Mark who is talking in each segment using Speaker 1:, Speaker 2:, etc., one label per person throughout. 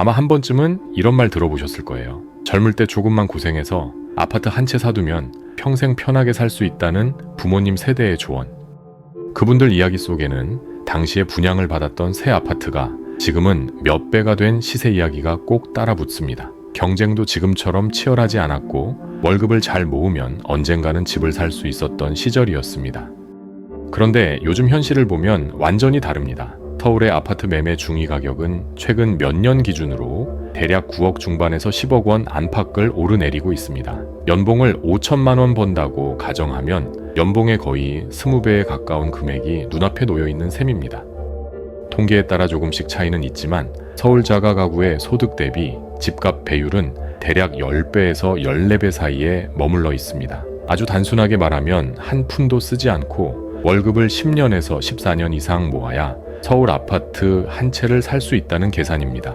Speaker 1: 아마 한 번쯤은 이런 말 들어보셨을 거예요. 젊을 때 조금만 고생해서 아파트 한 채 사두면 평생 편하게 살 수 있다는 부모님 세대의 조언. 그분들 이야기 속에는 당시에 분양을 받았던 새 아파트가 지금은 몇 배가 된 시세 이야기가 꼭 따라 붙습니다. 경쟁도 지금처럼 치열하지 않았고 월급을 잘 모으면 언젠가는 집을 살 수 있었던 시절이었습니다. 그런데 요즘 현실을 보면 완전히 다릅니다. 서울의 아파트 매매 중위 가격은 최근 몇 년 기준으로 대략 9억 중반에서 10억 원 안팎을 오르내리고 있습니다. 연봉을 5천만 원 번다고 가정하면 연봉의 거의 20배에 가까운 금액이 눈앞에 놓여 있는 셈입니다. 통계에 따라 조금씩 차이는 있지만 서울 자가 가구의 소득 대비 집값 배율은 대략 10배에서 14배 사이에 머물러 있습니다. 아주 단순하게 말하면 한 푼도 쓰지 않고 월급을 10년에서 14년 이상 모아야 서울 아파트 한 채를 살 수 있다는 계산입니다.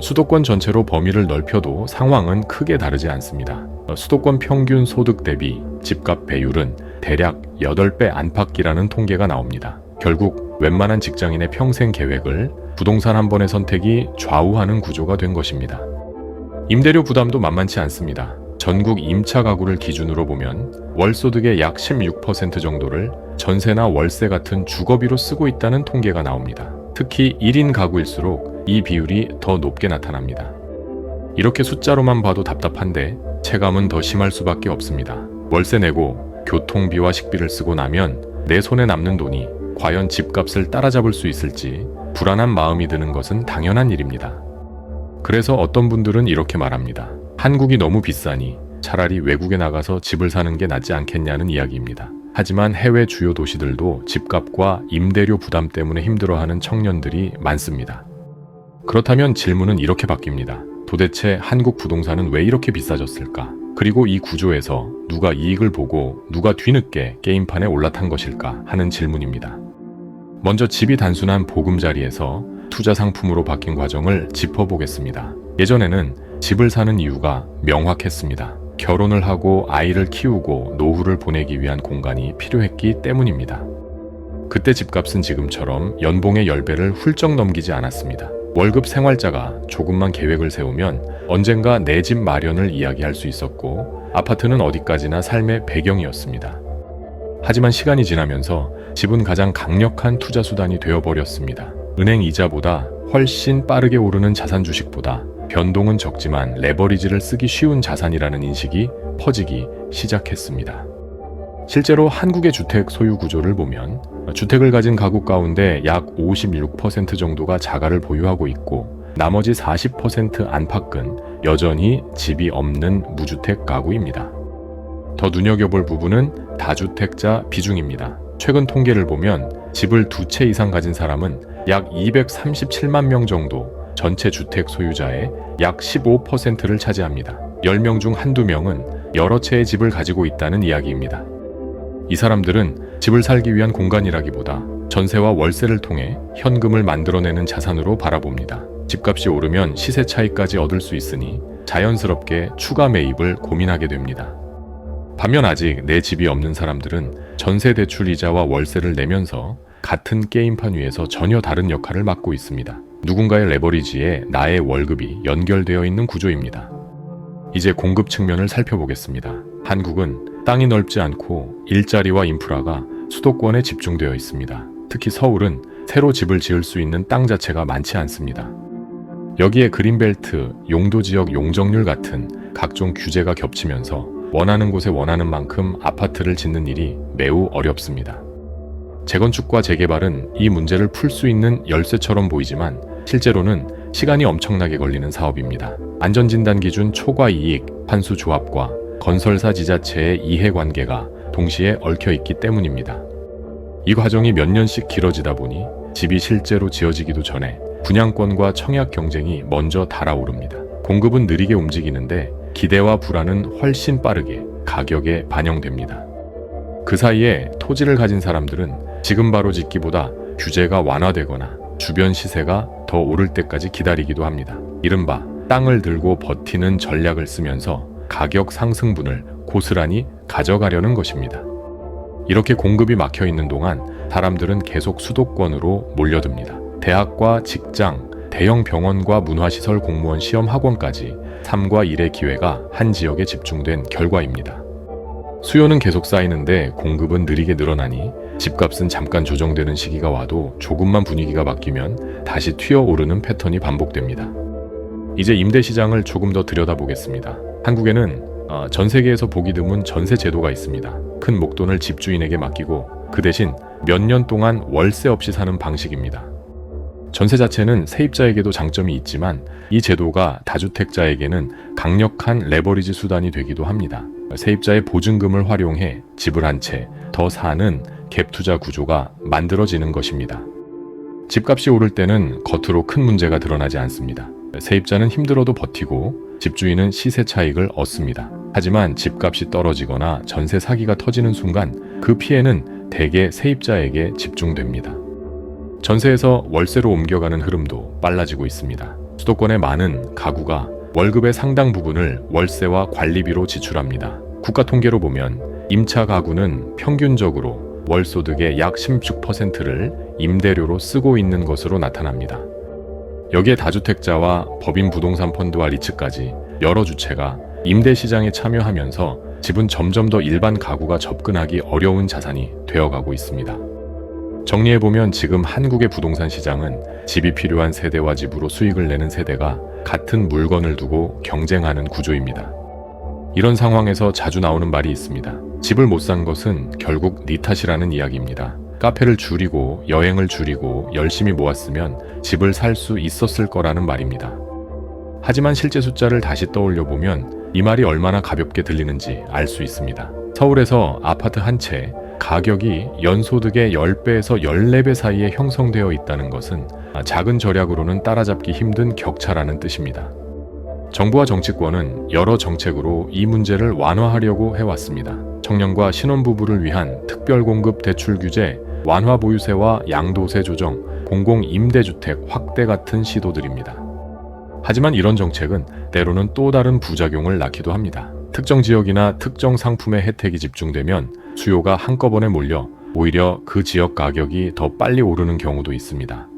Speaker 1: 수도권 전체로 범위를 넓혀도 상황은 크게 다르지 않습니다. 수도권 평균 소득 대비 집값 배율은 대략 8배 안팎이라는 통계가 나옵니다. 결국 웬만한 직장인의 평생 계획을 부동산 한 번의 선택이 좌우하는 구조가 된 것입니다. 임대료 부담도 만만치 않습니다. 전국 임차 가구를 기준으로 보면 월 소득의 약 16% 정도를 전세나 월세 같은 주거비로 쓰고 있다는 통계가 나옵니다. 특히 1인 가구일수록 이 비율이 더 높게 나타납니다. 이렇게 숫자로만 봐도 답답한데 체감은 더 심할 수밖에 없습니다. 월세 내고 교통비와 식비를 쓰고 나면 내 손에 남는 돈이 과연 집값을 따라잡을 수 있을지 불안한 마음이 드는 것은 당연한 일입니다. 그래서 어떤 분들은 이렇게 말합니다. 한국이 너무 비싸니 차라리 외국에 나가서 집을 사는 게 낫지 않겠냐는 이야기입니다. 하지만 해외 주요 도시들도 집값과 임대료 부담 때문에 힘들어하는 청년들이 많습니다. 그렇다면 질문은 이렇게 바뀝니다. 도대체 한국 부동산은 왜 이렇게 비싸졌을까? 그리고 이 구조에서 누가 이익을 보고 누가 뒤늦게 게임판에 올라탄 것일까 하는 질문입니다. 먼저 집이 단순한 보금자리에서 투자 상품으로 바뀐 과정을 짚어보겠습니다. 예전에는 집을 사는 이유가 명확했습니다. 결혼을 하고 아이를 키우고 노후를 보내기 위한 공간이 필요했기 때문입니다. 그때 집값은 지금처럼 연봉의 10배를 훌쩍 넘기지 않았습니다. 월급 생활자가 조금만 계획을 세우면 언젠가 내 집 마련을 이야기할 수 있었고 아파트는 어디까지나 삶의 배경이었습니다. 하지만 시간이 지나면서 집은 가장 강력한 투자 수단이 되어버렸습니다. 은행 이자보다 훨씬 빠르게 오르는 자산 주식보다 변동은 적지만 레버리지를 쓰기 쉬운 자산이라는 인식이 퍼지기 시작했습니다. 실제로 한국의 주택 소유 구조를 보면 주택을 가진 가구 가운데 약 56% 정도가 자가를 보유하고 있고 나머지 40% 안팎은 여전히 집이 없는 무주택 가구입니다. 더 눈여겨볼 부분은 다주택자 비중입니다. 최근 통계를 보면 집을 두 채 이상 가진 사람은 약 237만 명 정도 전체 주택 소유자의 약 15%를 차지합니다. 10명 중 한두 명은 여러 채의 집을 가지고 있다는 이야기입니다. 이 사람들은 집을 살기 위한 공간이라기보다 전세와 월세를 통해 현금을 만들어내는 자산으로 바라봅니다. 집값이 오르면 시세 차익까지 얻을 수 있으니 자연스럽게 추가 매입을 고민하게 됩니다. 반면 아직 내 집이 없는 사람들은 전세 대출 이자와 월세를 내면서 같은 게임판 위에서 전혀 다른 역할을 맡고 있습니다. 누군가의 레버리지에 나의 월급이 연결되어 있는 구조입니다. 이제 공급 측면을 살펴보겠습니다. 한국은 땅이 넓지 않고 일자리와 인프라가 수도권에 집중되어 있습니다. 특히 서울은 새로 집을 지을 수 있는 땅 자체가 많지 않습니다. 여기에 그린벨트, 용도지역 용적률 같은 각종 규제가 겹치면서 원하는 곳에 원하는 만큼 아파트를 짓는 일이 매우 어렵습니다. 재건축과 재개발은 이 문제를 풀 수 있는 열쇠처럼 보이지만 실제로는 시간이 엄청나게 걸리는 사업입니다. 안전진단 기준 초과 이익, 판수 조합과 건설사 지자체의 이해관계가 동시에 얽혀 있기 때문입니다. 이 과정이 몇 년씩 길어지다 보니 집이 실제로 지어지기도 전에 분양권과 청약 경쟁이 먼저 달아오릅니다. 공급은 느리게 움직이는데 기대와 불안은 훨씬 빠르게 가격에 반영됩니다. 그 사이에 토지를 가진 사람들은 지금 바로 짓기보다 규제가 완화되거나 주변 시세가 더 오를 때까지 기다리기도 합니다. 이른바 땅을 들고 버티는 전략을 쓰면서 가격 상승분을 고스란히 가져가려는 것입니다. 이렇게 공급이 막혀 있는 동안 사람들은 계속 수도권으로 몰려듭니다. 대학과 직장, 대형 병원과 문화시설 공무원 시험 학원까지 3과 1의 기회가 한 지역에 집중된 결과입니다. 수요는 계속 쌓이는데 공급은 느리게 늘어나니 집값은 잠깐 조정되는 시기가 와도 조금만 분위기가 바뀌면 다시 튀어오르는 패턴이 반복됩니다. 이제 임대 시장을 조금 더 들여다보겠습니다. 한국에는 어, 전 세계에서 보기 드문 전세 제도가 있습니다. 큰 목돈을 집주인에게 맡기고 그 대신 몇 년 동안 월세 없이 사는 방식입니다. 전세 자체는 세입자에게도 장점이 있지만 이 제도가 다주택자에게는 강력한 레버리지 수단이 되기도 합니다. 세입자의 보증금을 활용해 집을 한 채 더 사는 갭 투자 구조가 만들어지는 것입니다. 집값이 오를 때는 겉으로 큰 문제가 드러나지 않습니다. 세입자는 힘들어도 버티고 집주인은 시세 차익을 얻습니다. 하지만 집값이 떨어지거나 전세 사기가 터지는 순간 그 피해는 대개 세입자에게 집중됩니다. 전세에서 월세로 옮겨가는 흐름도 빨라지고 있습니다. 수도권의 많은 가구가 월급의 상당 부분을 월세와 관리비로 지출합니다. 국가 통계로 보면 임차 가구는 평균적으로 월 소득의 약 16%를 임대료로 쓰고 있는 것으로 나타납니다. 여기에 다주택자와 법인 부동산 펀드와 리츠까지 여러 주체가 임대 시장에 참여하면서 집은 점점 더 일반 가구가 접근하기 어려운 자산이 되어가고 있습니다. 정리해보면 지금 한국의 부동산 시장은 집이 필요한 세대와 집으로 수익을 내는 세대가 같은 물건을 두고 경쟁하는 구조입니다. 이런 상황에서 자주 나오는 말이 있습니다. 집을 못 산 것은 결국 네 탓이라는 이야기입니다. 카페를 줄이고 여행을 줄이고 열심히 모았으면 집을 살 수 있었을 거라는 말입니다. 하지만 실제 숫자를 다시 떠올려 보면 이 말이 얼마나 가볍게 들리는지 알 수 있습니다. 서울에서 아파트 한 채 가격이 연소득의 10배에서 14배 사이에 형성되어 있다는 것은 작은 절약으로는 따라잡기 힘든 격차라는 뜻입니다. 정부와 정치권은 여러 정책으로 이 문제를 완화하려고 해왔습니다. 청년과 신혼부부를 위한 특별공급 대출 규제, 완화 보유세와 양도세 조정, 공공 임대주택 확대 같은 시도들입니다. 하지만 이런 정책은 때로는 또 다른 부작용을 낳기도 합니다. 특정 지역이나 특정 상품의 혜택이 집중되면 수요가 한꺼번에 몰려 오히려 그 지역 가격이 더 빨리 오르는 경우도 있습니다.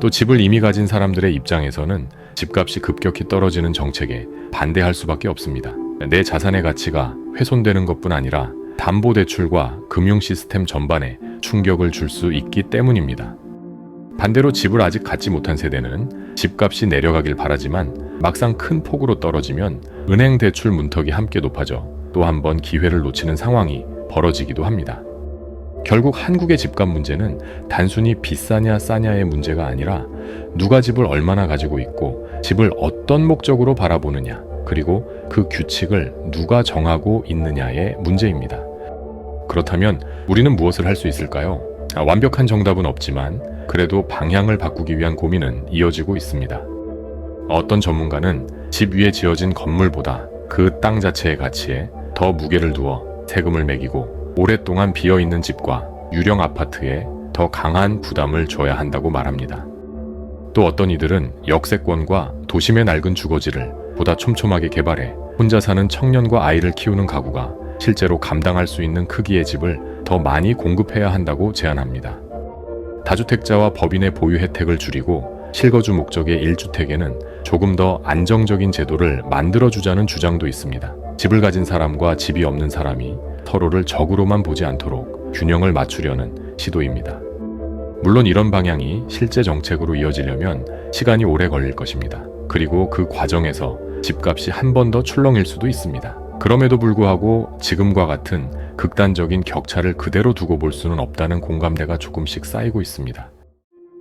Speaker 1: 또 집을 이미 가진 사람들의 입장에서는 집값이 급격히 떨어지는 정책에 반대할 수밖에 없습니다. 내 자산의 가치가 훼손되는 것뿐 아니라 담보대출과 금융 시스템 전반에 충격을 줄 수 있기 때문입니다. 반대로 집을 아직 갖지 못한 세대는 집값이 내려가길 바라지만 막상 큰 폭으로 떨어지면 은행 대출 문턱이 함께 높아져 또 한 번 기회를 놓치는 상황이 벌어지기도 합니다. 결국 한국의 집값 문제는 단순히 비싸냐 싸냐의 문제가 아니라 누가 집을 얼마나 가지고 있고 집을 어떤 목적으로 바라보느냐 그리고 그 규칙을 누가 정하고 있느냐의 문제입니다. 그렇다면 우리는 무엇을 할 수 있을까요? 아, 완벽한 정답은 없지만 그래도 방향을 바꾸기 위한 고민은 이어지고 있습니다. 어떤 전문가는 집 위에 지어진 건물보다 그 땅 자체의 가치에 더 무게를 두어 세금을 매기고 오랫동안 비어 있는 집과 유령 아파트에 더 강한 부담을 줘야 한다고 말합니다. 또 어떤 이들은 역세권과 도심의 낡은 주거지를 보다 촘촘하게 개발해 혼자 사는 청년과 아이를 키우는 가구가 실제로 감당할 수 있는 크기의 집을 더 많이 공급해야 한다고 제안합니다. 다주택자와 법인의 보유 혜택을 줄이고 실거주 목적의 1주택에는 조금 더 안정적인 제도를 만들어주자는 주장도 있습니다. 집을 가진 사람과 집이 없는 사람이 서로를 적으로만 보지 않도록 균형을 맞추려는 시도입니다. 물론 이런 방향이 실제 정책으로 이어지려면 시간이 오래 걸릴 것입니다. 그리고 그 과정에서 집값이 한 번 더 출렁일 수도 있습니다. 그럼에도 불구하고 지금과 같은 극단적인 격차를 그대로 두고 볼 수는 없다는 공감대가 조금씩 쌓이고 있습니다.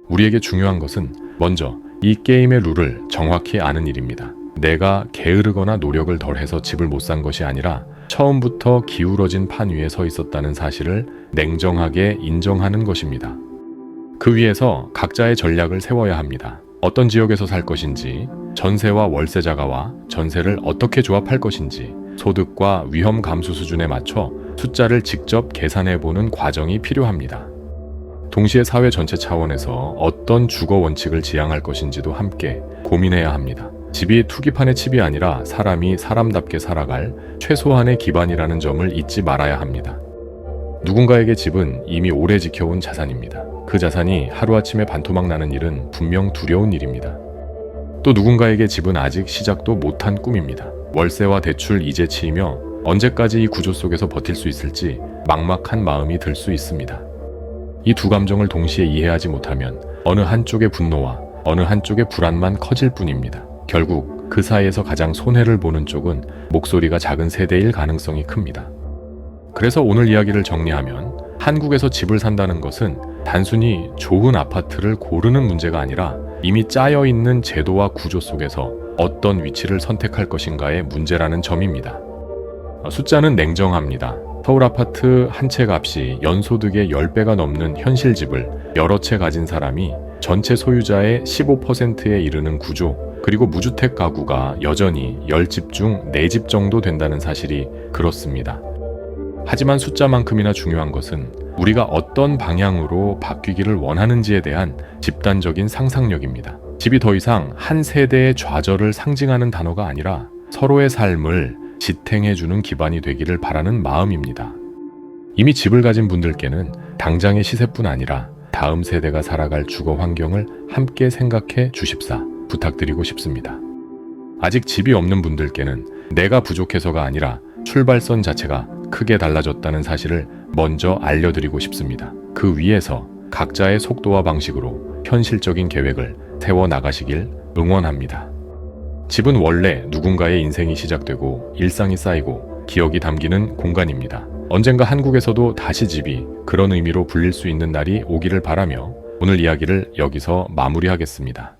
Speaker 1: 우리에게 중요한 것은 먼저 이 게임의 룰을 정확히 아는 일입니다. 내가 게으르거나 노력을 덜해서 집을 못 산 것이 아니라 처음부터 기울어진 판 위에 서 있었다는 사실을 냉정하게 인정하는 것입니다. 그 위에서 각자의 전략을 세워야 합니다. 어떤 지역에서 살 것인지, 전세와 월세 자가와 전세를 어떻게 조합할 것인지, 소득과 위험 감수 수준에 맞춰 숫자를 직접 계산해 보는 과정이 필요합니다. 동시에 사회 전체 차원에서 어떤 주거 원칙을 지향할 것인지도 함께 고민해야 합니다. 집이 투기판의 칩이 아니라 사람이 사람답게 살아갈 최소한의 기반이라는 점을 잊지 말아야 합니다. 누군가에게 집은 이미 오래 지켜온 자산입니다. 그 자산이 하루아침에 반토막 나는 일은 분명 두려운 일입니다. 또 누군가에게 집은 아직 시작도 못한 꿈입니다. 월세와 대출 이제 치이며 언제까지 이 구조 속에서 버틸 수 있을지 막막한 마음이 들 수 있습니다. 이 두 감정을 동시에 이해하지 못하면 어느 한쪽의 분노와 어느 한쪽의 불안만 커질 뿐입니다. 결국 그 사이에서 가장 손해를 보는 쪽은 목소리가 작은 세대일 가능성이 큽니다. 그래서 오늘 이야기를 정리하면 한국에서 집을 산다는 것은 단순히 좋은 아파트를 고르는 문제가 아니라 이미 짜여 있는 제도와 구조 속에서 어떤 위치를 선택할 것인가의 문제라는 점입니다. 어, 숫자는 냉정합니다. 서울 아파트 한 채 값이 연소득의 10배가 넘는 현실 집을 여러 채 가진 사람이 전체 소유자의 15%에 이르는 구조, 그리고 무주택 가구가 여전히 10집 중 4집 정도 된다는 사실이 그렇습니다. 하지만 숫자만큼이나 중요한 것은 우리가 어떤 방향으로 바뀌기를 원하는지에 대한 집단적인 상상력입니다. 집이 더 이상 한 세대의 좌절을 상징하는 단어가 아니라 서로의 삶을 지탱해주는 기반이 되기를 바라는 마음입니다. 이미 집을 가진 분들께는 당장의 시세뿐 아니라 다음 세대가 살아갈 주거 환경을 함께 생각해 주십사 부탁드리고 싶습니다. 아직 집이 없는 분들께는 내가 부족해서가 아니라 출발선 자체가 크게 달라졌다는 사실을 먼저 알려드리고 싶습니다. 그 위에서 각자의 속도와 방식으로 현실적인 계획을 세워 나가시길 응원합니다. 집은 원래 누군가의 인생이 시작되고 일상이 쌓이고 기억이 담기는 공간입니다. 언젠가 한국에서도 다시 집이 그런 의미로 불릴 수 있는 날이 오기를 바라며 오늘 이야기를 여기서 마무리하겠습니다.